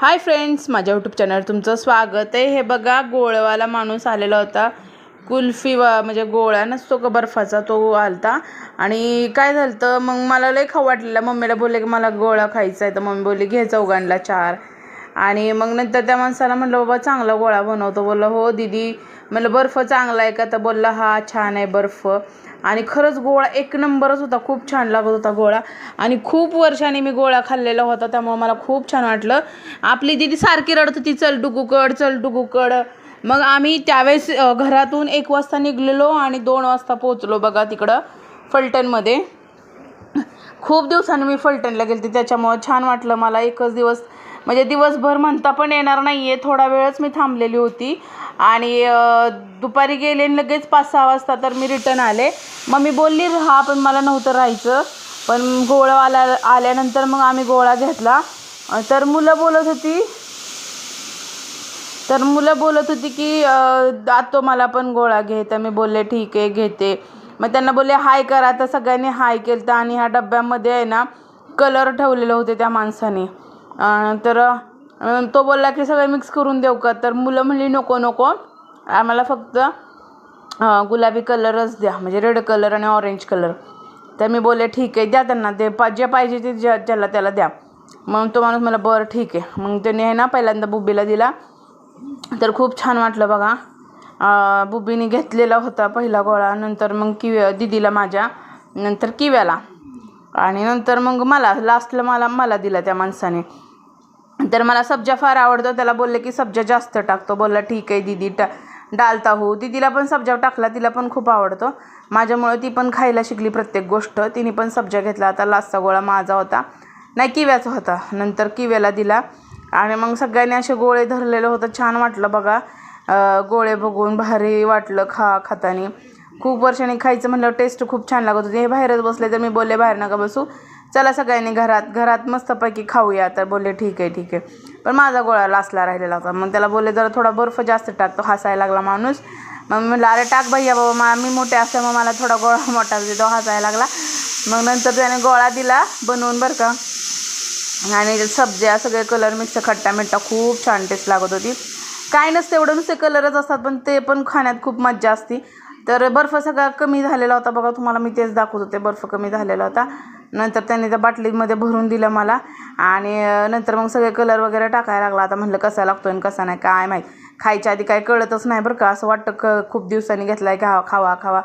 Hi friends माझ्या YouTube चॅनलवर तुमचं स्वागत आहे. हे बघा गोळवाला माणूस आलेला होता. कुल्फी वा म्हणजे गोळा नसतो का बर्फाचा तो आलता. आणि काय झालं तर मग मला लय खाऊ वाटलेलं. मम्मीला बोलले की मला गोळा खायचा आहे. तर मम्मी बोलली घे चौघांना चार. आणि मग नंतर त्या माणसाला म्हटलं बाबा चांगला गोळा बनवतो. बोललं हो दीदी. म्हणलं बर्फ चांगला आहे का? तर बोलला हा छान आहे बर्फ. आणि खरंच गोळा एक नंबरच होता खूप छान लागत होता गोळा. आणि खूप वर्षाने मी गोळा खाल्लेला होता त्यामुळे मला खूप छान वाटलं. आपली दिदी सारखी रडत होती चल डुगूकड चल डुगूकड. मग आम्ही त्यावेळेस घरातून एक वाजता निघलेलो आणि दोन वाजता पोचलो बघा तिकडं फलटणमध्ये. खूप दिवसांनी मी फलटणला गेलते. त्याच्यामुळं छान वाटलं मला. एकच दिवस म्हणजे दिवसभर म्हणता पण येणार नाही आहे थोडा वेळच मी थांबलेली होती. आणि दुपारी गेले आणि लगेच पाच सहा वाजता तर मी रिटर्न आले. मग मी बोलली राहा पण मला नव्हतं राहायचं. पण गोळा आल्या आल्यानंतर मग आम्ही गोळा घेतला. तर मुलं बोलत होती तर मुलं बोलत होती की अं, दातो मला पण गोळा घे. तर मी बोलले ठीक आहे घेते. मग त्यांना बोलले हाय करा तर सगळ्यांनी हाय केलं तर आणि ह्या डब्यामध्ये आहे ना कलर ठेवलेले होते त्या माणसाने. तर तो बोलला की सगळे मिक्स करून देऊ का? तर मुलं म्हणली नको नको. आम्हाला फक्त गुलाबी कलरच द्या. म्हणजे रेड कलर आणि ऑरेंज कलर तर मी बोलले ठीक आहे द्या त्यांना. ते पा जे पाहिजे ते ज्या ज्याला त्याला द्या. मग तो माणूस मला बरं ठीक आहे. मग त्याने आहे ना पहिल्यांदा बुबीला दिला. तर खूप छान वाटलं बघा. बुबीने घेतलेला होता पहिला गोळा. नंतर मग किव्या दिदीला माझ्या नंतर किव्याला. आणि नंतर मग मला लास्टला मला मला दिला त्या माणसाने. तर मला सब्जा फार आवडतो. त्याला बोलले की सब्जा जास्त टाकतो बोलला ठीक आहे दीदी टा डालता हो. दिदीला पण सब्जा टाकला. तिला पण खूप आवडतो. माझ्यामुळं ती पण खायला शिकली प्रत्येक गोष्ट. तिने पण सब्जा घेतला. आता लास्टचा गोळा माझा होता. नाही किव्याचा होता. नंतर किव्याला दिला. आणि मग सगळ्यांनी असे गोळे धरलेलं होतं. छान वाटलं बघा. गोळे बघून भारी वाटलं खा खातानी. खूप वर्षांनी खायचं म्हणलं टेस्ट खूप छान लागत होती. हे बाहेरच बसले तर मी बोलले बाहेर नका बसू. चला सगळ्यांनी घरात घरात मस्तपैकी खाऊया. तर बोलले ठीक आहे ठीक आहे. पण माझा गोळा लासला राहिलेला होता. मग त्याला बोलले जरा थोडा बर्फ जास्त टाकतो हसायला लागला माणूस. मग मी म्हटलं अरे टाक भैया बाबा मा मी मोठे असल्यामुळे मला थोडा गोळा मोठा तो हसायला लागला. मग नंतर त्याने गोळा दिला बनवून बरं का. आणि सब्ज्या सगळे कलर मिक्स खट्टा मिठ्ठा खूप छान टेस्ट लागत होती. काय नसतं एवढं नुसते कलरच असतात पण ते पण खाण्यात खूप मज्जा असते. तर बर्फ सगळा कमी झालेला होता बघा तुम्हाला मी तेच दाखवत होते बर्फ कमी झालेला होता. नंतर त्यांनी त्या बाटलीमध्ये भरून दिलं मला. आणि नंतर मग सगळे कलर वगैरे टाकायला लागला. आता म्हटलं कसा लागतो आणि कसा नाही काय माहीत. खायच्या आधी काय कळतच नाही बरं का असं वाटतं क खूप दिवसांनी घेतला आहे खावा खावा. खावा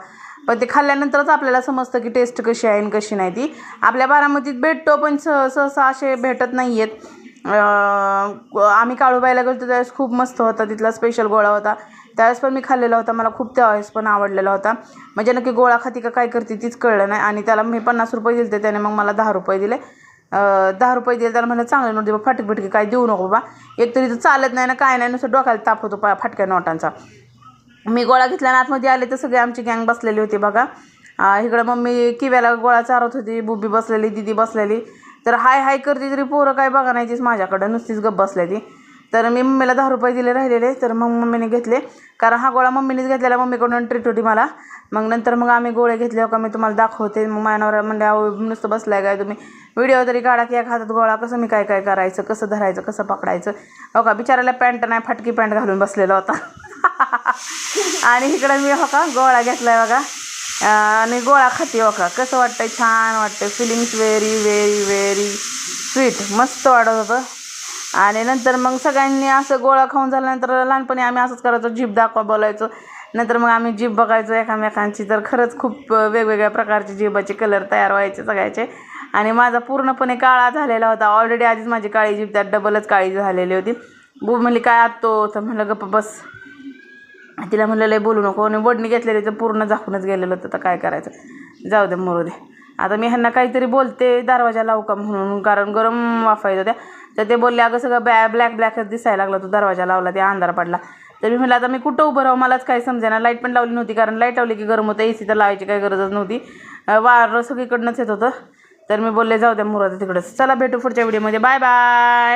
पण ते खाल्ल्यानंतरच आपल्याला समजतं की टेस्ट कशी आहे आणि कशी नाही ती. आपल्या बारामतीत भेटतो पण सह सहसा असे भेटत नाही आहेत आम्ही काळूबाईला गेलो त्यावेळेस खूप मस्त होता तिथला स्पेशल गोळा होता. त्यावेळेस पण मी खाल्लेला होता मला खूप त्यावेळेस पण आवडलेला होता. म्हणजे नक्की गोळा खाती का काय करते तीच कळलं नाही. आणि त्याला मी पन्नास रुपये दिले त्याने मग मला दहा रुपये दिले. दहा रुपये दिले त्याला म्हणलं चांगले नोट दे बा फाटक बिटकी काय देऊ नको बाबा एक तरी तर चालत नाही ना काय नाही नुसतं डोक्याला ताप होतो पा फाटक्या नोटांचा. मी गोळा घेतला आणि आतमध्ये आले तर सगळे आमची गँग बसलेली होती बघा. इकडं मग मी किव्याला गोळा चारत होती बुबी बसलेली दिदी बसलेली. तर हाय हाय करते तरी पोरं काय बघा नाही तीच माझ्याकडं नुसतीच गप्प बसलेली तर मी मम्मीला दहा रुपये दिले राहिलेले तर मग मम्मीने घेतले. कारण हा गोळा मम्मीनेच घेतलेला मम्मीकडून ट्रीट होती मला. मग नंतर मग आम्ही गोळे घेतले हो का मी तुम्हाला दाखवते. मग मायनावर म्हणजे अहो नुसतं बसलाय काय तुम्ही? व्हिडिओ तरी काढा की एक हातात गोळा कसं मी काय काय करायचं कसं धरायचं कसं पकडायचं? हो का? बिचाराला पॅन्ट नाही फाटकी पॅन्ट घालून बसलेला होता. आणि इकडं मी हो का गोळा घेतलाय बघा. आणि गोळा खाते हो कसं वाटतंय? छान वाटतंय. Feelings very very very sweet मस्त वाटत होतं. आणि नंतर मग सगळ्यांनी असं गोळा खाऊन झाल्यानंतर लहानपणी आम्ही असंच करायचो जीभ दाखवा बोलायचो. नंतर मग आम्ही जीभ बघायचो एकामेकांची. तर खरंच खूप वेगवेगळ्या प्रकारचे जीभाचे कलर तयार व्हायचे सगळ्याचे. आणि माझा पूर्णपणे काळा झालेला होता. ऑलरेडी आधीच माझी काळी जीभ त्यात डबलच काळी झालेली होती. बू म्हणली काय आतो तर म्हणलं गप्प बस. तिला म्हणलं लय बोलू नको. आणि वडणी घेतलेली तर पूर्ण झाकूनच गेलेलं होतं. तर काय करायचं? जाऊ दे मरू दे. आता मी ह्यांना काहीतरी बोलते दरवाजा लावू का म्हणून. कारण गरम वाफायचं त्या होत्या. तर ते बोलले अगं सगळं बॅ ब्लॅक ब्लॅकच दिसायला लागला तो दरवाजा लावला ते अंधार पडला. तर मी म्हटलं आता मी कुठं उभं राहू? मलाच काही समजेना. लाइट पण लावली नव्हती. कारण लाइट लावली की गरम होतं. ए सी तर लावायची काही गरजच नव्हती. वारं सगळीकडनंच येत होतं. तर मी बोलले जाऊ द्या मुराद तिकडंच. चला भेटू पुढच्या व्हिडिओमध्ये. Bye bye.